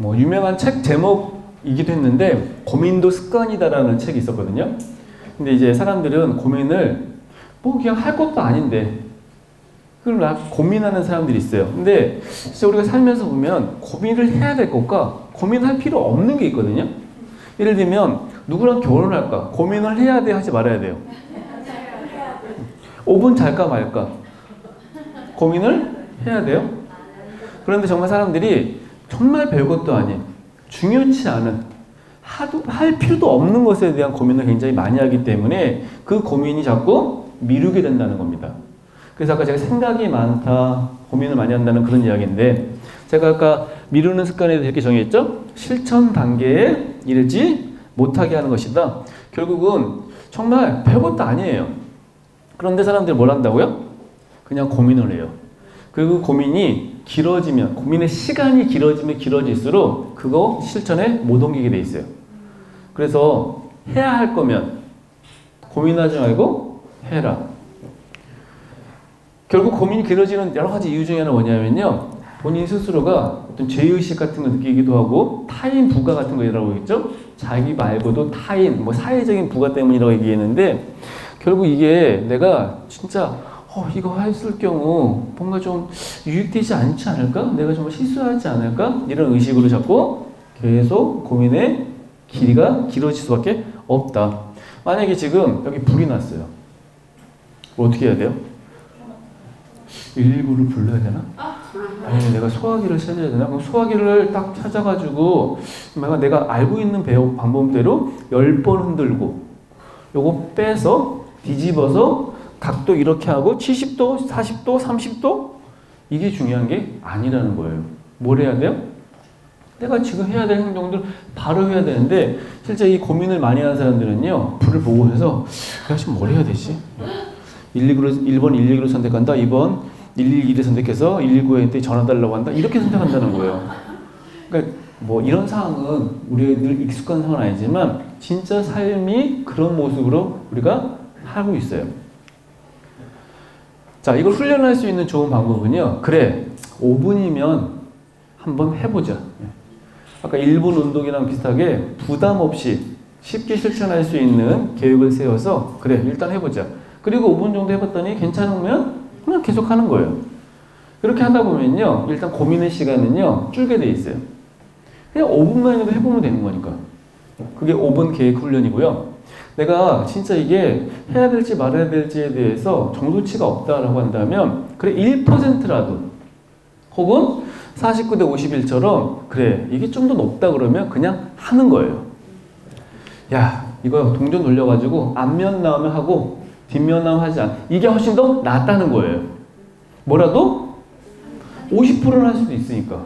뭐 유명한 책 제목이기도 했는데 고민도 습관이다라는 책이 있었거든요. 근데 이제 사람들은 고민을 뭐 그냥 할 것도 아닌데 그걸 막 고민하는 사람들이 있어요. 근데 진짜 우리가 살면서 보면 고민을 해야 될 것과 고민할 필요 없는 게 있거든요. 예를 들면 누구랑 결혼할까 고민을 해야 돼 하지 말아야 돼요. 5분 잘까 말까 고민을 해야 돼요. 그런데 정말 사람들이 정말 별것도 아닌 중요치 않은 하도 할 필요도 없는 것에 대한 고민을 굉장히 많이 하기 때문에 그 고민이 자꾸 미루게 된다는 겁니다. 그래서 아까 제가 생각이 많다, 고민을 많이 한다는 그런 이야기인데 제가 아까 미루는 습관에 대해서 이렇게 정했죠? 실천 단계에 이르지 못하게 하는 것이다. 결국은 정말 별것도 아니에요. 그런데 사람들이 뭘 한다고요? 그냥 고민을 해요. 그리고 고민이 길어지면, 고민의 시간이 길어지면 길어질수록 그거 실천에 못 옮기게 돼 있어요. 그래서 해야 할 거면 고민하지 말고 해라. 결국 고민이 길어지는 여러 가지 이유 중에 하나는 뭐냐면요. 본인 스스로가 어떤 죄의식 같은 걸 느끼기도 하고 타인 부가 같은 거라고 했죠. 자기 말고도 타인, 뭐 사회적인 부가 때문이라고 얘기했는데 결국 이게 내가 진짜 어, 이거 했을 경우 뭔가 좀 유익되지 않지 않을까? 내가 정말 실수하지 않을까? 이런 의식으로 자꾸 계속 고민의 길이가 길어질 수밖에 없다. 만약에 지금 여기 불이 났어요. 어떻게 해야 돼요? 119를 불러야 되나? 아니, 내가 소화기를 찾아야 되나? 그럼 소화기를 딱 찾아가지고 내가 내가 알고 있는 배우 방법대로 10번 흔들고 요거 빼서 뒤집어서 각도 이렇게 하고 70도, 40도, 30도 이게 중요한 게 아니라는 거예요. 뭘 해야 돼요? 내가 지금 해야 될 행동들 바로 해야 되는데 실제 이 고민을 많이 하는 사람들은요 불을 보고 해서 내가 지금 뭘 해야 되지? 119를 1번 119를 선택한다. 2번 112를 선택해서 119에 전화 달라고 한다. 이렇게 선택한다는 거예요. 그러니까 뭐 이런 상황은 우리가 늘 익숙한 상황은 아니지만 진짜 삶이 그런 모습으로 우리가 하고 있어요. 자, 이걸 훈련할 수 있는 좋은 방법은요. 그래, 5분이면 한번 해보자. 아까 1분 운동이랑 비슷하게 부담 없이 쉽게 실천할 수 있는 계획을 세워서 그래, 일단 해보자. 그리고 5분 정도 해봤더니 괜찮으면 그냥 계속 하는 거예요. 그렇게 하다 보면요. 일단 고민의 시간은요. 줄게 돼 있어요. 그냥 5분만이라도 해보면 되는 거니까. 그게 5분 계획 훈련이고요. 내가 진짜 이게 해야 될지 말아야 될지에 대해서 정도치가 없다라고 한다면 그래 1%라도 혹은 49대 51처럼 그래 이게 좀 더 높다 그러면 그냥 하는 거예요. 야 이거 동전 돌려가지고 앞면 나오면 하고 뒷면 나오면 하지 않. 이게 훨씬 더 낫다는 거예요. 뭐라도 50%는 할 수도 있으니까.